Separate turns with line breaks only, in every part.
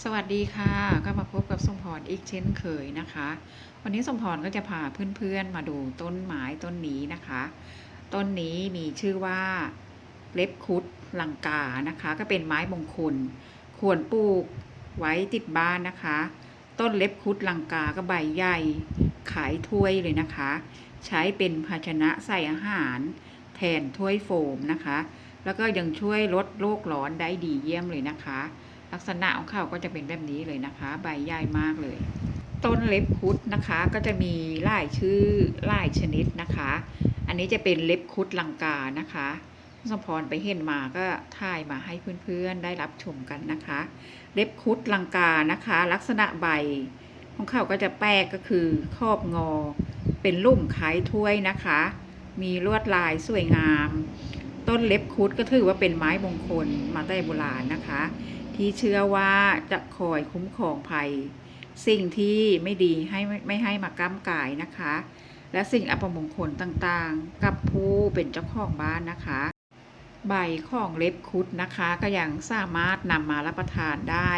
สวัสดีค่ะ ก็มาพบกับสมพรอีกเช่นเคยนะคะ วันนี้สมพรก็จะพาเพื่อนๆมาดูต้นไม้ต้นนี้นะคะ ต้นนี้มีชื่อว่าเล็บคุดลังกานะคะ ก็เป็นไม้มงคล ควรปลูกไว้ติดบ้านนะคะ ต้นเล็บคุดลังกาก็ใบใหญ่ขายถ้วยเลยนะคะ ใช้เป็นภาชนะใส่อาหาร แทนถ้วยโฟมนะคะ แล้วก็ยังช่วยลดโลกร้อนได้ดีเยี่ยมเลยนะคะ ลักษณะของเขาก็จะเป็นแบบนี้เลยนะคะ ใบใหญ่มากเลย ต้นเล็บคุดนะคะ ก็จะมีหลายชื่อหลายชนิดนะคะ อันนี้จะเป็นเล็บคุดลังกานะคะสมพรไปเห็นมาก็ถ่ายมาให้เพื่อนๆ ได้รับชมกันนะคะ เล็บคุดลังกานะคะ ลักษณะใบของเขาก็จะแปกก็คือครอบงอ เป็นลุ่มคล้ายถ้วยนะคะ มีลวดลายสวยงาม ต้นเล็บคุดก็ถือว่าเป็นไม้มงคลมาแต่โบราณนะคะ ที่เชื่อว่าจะคอยคุ้มครองภัย สิ่งที่ไม่ดีให้ไม่ไมให้มาก้ำกายนะคะ และสิ่งอัปมงคลต่างๆ กับผู้เป็นเจ้าของบ้านนะคะ ใบของเล็บคุดนะคะ ก็ยังสามารถนำมารับประทานได้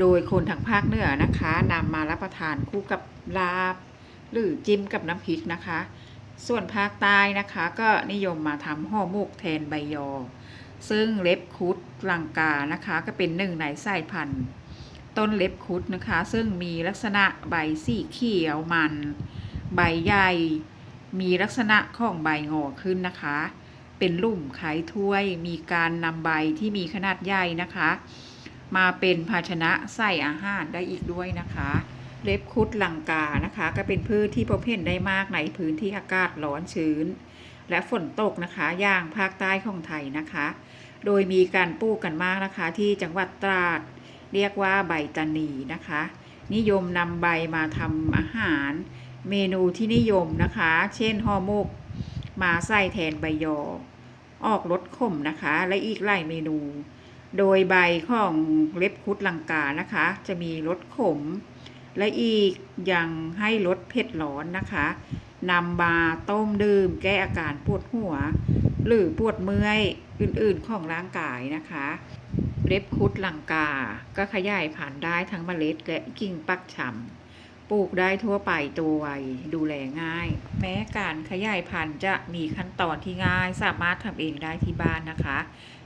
โดยคนทางภาคเหนือนะคะนำมารับประทานคู่กับลาบ หรือจิ้มกับน้ำพริกนะคะ ส่วนภาคใต้นะคะ ก็นิยมมาทำห่อหมกแทนใบยอ ซึ่งเล็บคุดลังกานะคะ ก็เป็นหนึ่งในสายพันธุ์ ต้นเล็บคุดนะคะ ซึ่งมีลักษณะใบสีเขียวมัน ใบใหญ่ มีลักษณะของใบงอขึ้นนะคะ เป็นลุ่มคล้าถ้วย มีการนำใบที่มีขนาดใหญ่นะคะ มาเป็นภาชนะใส่อาหารได้อีกด้วยนะคะ เล็บคุดลังกานะคะ ก็เป็นพืชที่พบเห็นได้มากในพื้นที่อากาศร้อนชื้น และฝนตกนะคะอย่างภาคใต้ของไทยนะคะ โดยมีการปลูกกันมากนะคะ ที่จังหวัดตราด เรียกว่าใบตานีนะคะ นิยมนำใบมาทำอาหาร เมนูที่นิยมนะคะ เช่นห่อหมกมาใส่แทนใบยอ ออกรสขมนะคะ และอีกหลายเมนู โดยใบของเล็บคุดลังกานะคะ จะมีรสขม และอีกยังให้รสเผ็ดร้อนนะคะ นำมาต้มดื่ม แก้อาการปวดหัว หรือปวดเมื่อยอื่นๆของร่างกายนะคะเล็บคุดลังกา ก็ขยายพันธุ์ได้ทั้งเมล็ดและกิ่งปักฉ่ำปลูกได้ทั่วไปตัวไวดูแลง่าย แม้การขยายพันธุ์จะมีขั้นตอนที่ง่าย สามารถทำเองได้ที่บ้านนะคะ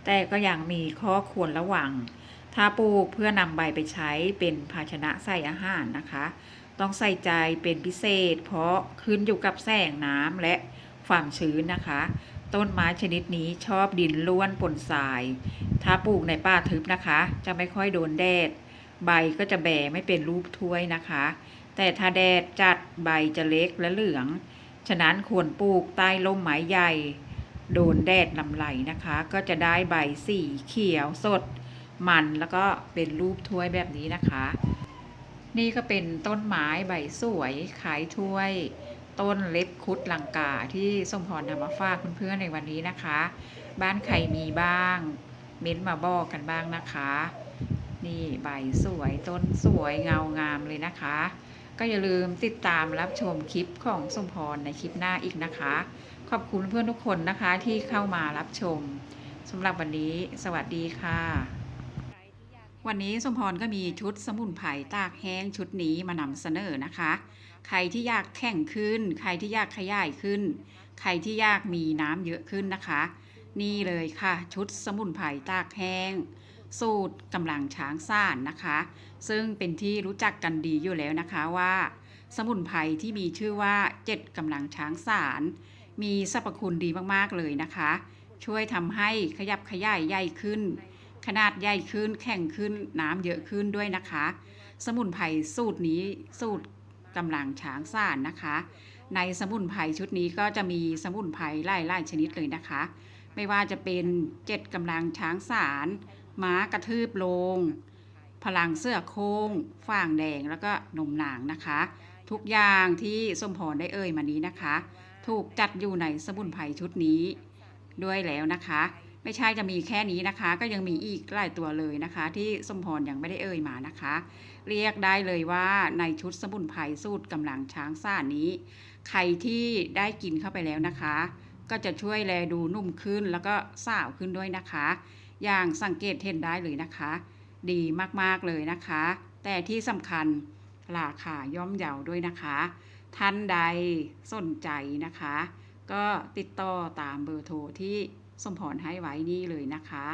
แต่ก็ยังมีข้อควรระวัง ถ้าปลูกเพื่อนำใบไปใช้เป็นภาชนะใส่อาหารนะคะ ต้องใส่ใจเป็นพิเศษ เพราะขึ้นอยู่กับแสงน้ำและความชื้นนะคะ ต้นไม้ชนิดนี้ชอบดินล้วนปนทราย ถ้าปลูกในป่าทึบนะคะ จะไม่ค่อยโดนแดด ใบก็จะแบไม่เป็นรูปถ้วยนะคะ แต่ถ้าแดดจัดใบจะเล็กและเหลือง ฉะนั้นควรปลูกใต้ร่มไม้ใหญ่ โดนแดดลำไหลนะคะ ก็จะได้ใบสีเขียวสด มันแล้วก็เป็นรูปถ้วยแบบนี้นะคะ นี่ก็เป็นต้นไม้ใบสวยขายถ้วย ต้นเล็บคุดลังกาที่สมพรนำมาฝากเพื่อนๆในวันนี้นะคะ บ้านใครมีบ้าง เม้นมาบอกกันบ้างนะคะ นี่ใบสวยต้นสวยเงางามเลยนะคะ ก็อย่าลืมติดตามรับชมคลิปของสมพรในคลิปหน้าอีกนะคะ ขอบคุณเพื่อนทุกคนนะคะที่เข้ามารับชมสำหรับวันนี้ สวัสดีค่ะ วันนี้สมพรก็มีชุดสมุนไพรตากแห้งชุดนี้มานำเสนอนะคะ ใครที่อยากแข่งขึ้น ใครที่อยากขยายขึ้น ใครที่อยากมีน้ำเยอะขึ้นนะคะ นี่เลยค่ะ ชุดสมุนไพรตากแห้ง สูตรกำลังช้างซ่านนะคะ ซึ่งเป็นที่รู้จักกันดีอยู่แล้วนะคะว่า สมุนไพรที่มีชื่อว่าเจ็ดกำลังช้างสาร มีสรรพคุณดีมากๆเลยนะคะ ช่วยทำให้ขยับขยายใหญ่ขึ้น ขนาดใหญ่ขึ้นแข็งขึ้นน้ำเยอะขึ้นด้วยนะคะ สมุนไพรสูตรนี้สูตรกำลังช้างซ่านนะคะ ในสมุนไพรชุดนี้ก็จะมีสมุนไพรไล่ๆชนิดเลยนะคะ ไม่ว่าจะเป็นเจ็ดกำลังช้างสารม้ากระทืบลง พลังเสื้อโค้งฝ่างแดงแล้วก็นมนางนะคะ ทุกอย่างที่สมพรได้เอ่ยมานี้นะคะ ถูกจัดอยู่ในสมุนไพรชุดนี้ด้วยแล้วนะคะ ไม่ใช่จะมีแค่นี้นะคะ ก็ยังมีอีกหลายตัวเลยนะคะ ที่สมพรยังไม่ได้เอ่ยมานะคะ เรียกได้เลยว่าในชุดสมุนไพรสูตรกำลังช้างซ่านี้ ใครที่ได้กินเข้าไปแล้วนะคะ ก็จะช่วยแลดูนุ่มขึ้นแล้วก็สาวขึ้นด้วยนะคะ อย่างสังเกตเห็นได้เลยนะคะ ดีมากๆเลยนะคะ แต่ที่สำคัญราคาย่อมเยาวด้วยนะคะ ท่านใดสนใจนะคะ ก็ติดต่อตามเบอร์โทรที่ สมพรให้ไว้นี่เลยนะคะ